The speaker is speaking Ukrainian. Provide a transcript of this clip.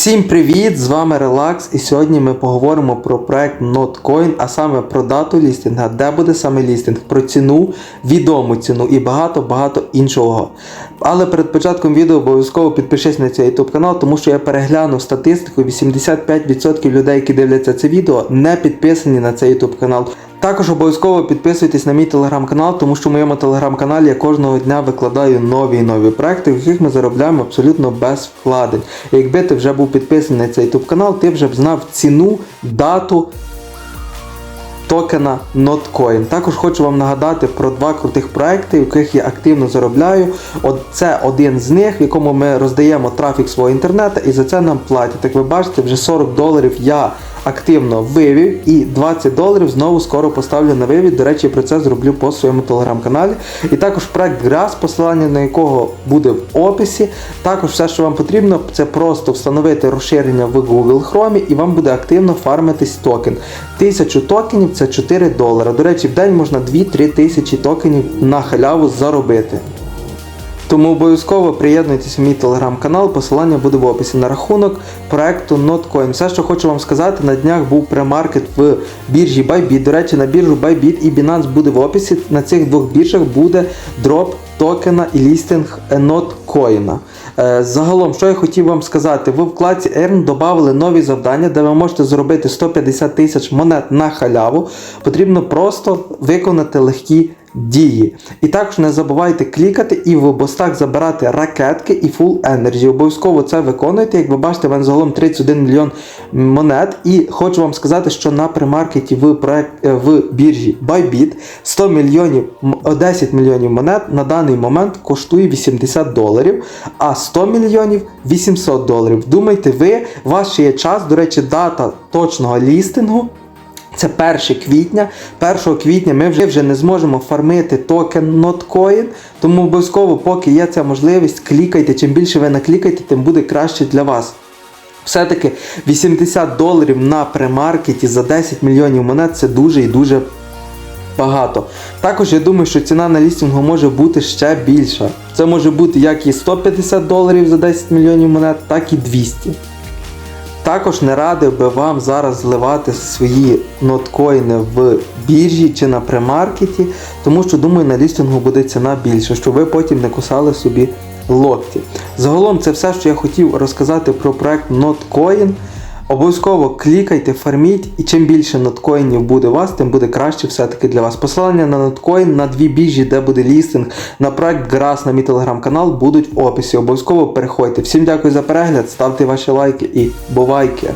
Всім привіт! З вами Relax і сьогодні ми поговоримо про проект NotCoin, а саме про дату лістинга, де буде саме лістинг, про ціну, відому ціну і багато-багато іншого. Але перед початком відео обов'язково підпишись на цей YouTube канал, тому що я переглянув статистику, 85% людей, які дивляться це відео, не підписані на цей YouTube канал. Також обов'язково підписуйтесь на мій телеграм-канал, тому що в моєму телеграм-каналі я кожного дня викладаю нові і нові проекти, в яких ми заробляємо абсолютно без вкладень. І якби ти вже був підписаний на цей YouTube канал, ти вже б знав ціну, дату токена NotCoin. Також хочу вам нагадати про два крутих проекти, в яких я активно заробляю. Це один з них, в якому ми роздаємо трафік свого інтернету, і за це нам платять. Як ви бачите, вже 40 доларів я активно вивів і 20 доларів знову скоро поставлю на вивід. До речі, про це зроблю по своєму телеграм-каналі. І також проект GRAS, посилання на якого буде в описі. Також все, що вам потрібно, це просто встановити розширення в Google Chrome і вам буде активно фармитись токен. 1000 токенів це 4 долара. До речі, в день можна 2-3 тисячі токенів на халяву заробити. Тому обов'язково приєднуйтесь в мій телеграм-канал, посилання буде в описі на рахунок проекту NotCoin. Все, що хочу вам сказати, на днях був премаркет в біржі Bybit. До речі, на біржу Bybit і Binance буде в описі. На цих двох біржах буде дроп токена і лістинг NotCoin. Е, Загалом, що я хотів вам сказати, ви в вкладці Earn додали нові завдання, де ви можете зробити 150 тисяч монет на халяву. Потрібно просто виконати легкі дії. І також не забувайте клікати і в бостах забирати ракетки і Full Energy. Обов'язково це виконуйте. Як ви бачите, в мене загалом 31 мільйон монет. І хочу вам сказати, що на примаркеті в проект е, в біржі Bybit 100 мільйонів 10 мільйонів монет на даний момент коштує 80 доларів, а 100 мільйонів 800 доларів. Думайте ви, ваш ще є час, до речі, дата точного лістингу. Це 1 квітня. 1 квітня ми вже, вже не зможемо фармити токен NotCoin, тому обов'язково, поки є ця можливість, клікайте. Чим більше ви наклікаєте, тим буде краще для вас. Все-таки 80 доларів на премаркеті за 10 мільйонів монет це дуже і дуже багато. Також я думаю, що ціна на лістингу може бути ще більша. Це може бути як і 150 доларів за 10 мільйонів монет, так і 200. Також не радив би вам зараз зливати свої ноткоїни в біржі чи на премаркеті, тому що думаю, на лістингу буде ціна більша, щоб ви потім не кусали собі локті. Загалом це все, що я хотів розказати про проект NotCoin. Обов'язково клікайте, фарміть, і чим більше ноткоїнів буде у вас, тим буде краще все-таки для вас. Посилання на ноткоін, на дві біжі, де буде лістинг, на проект Грас, на мій телеграм-канал будуть в описі. Обов'язково переходьте. Всім дякую за перегляд, ставте ваші лайки і бувайки!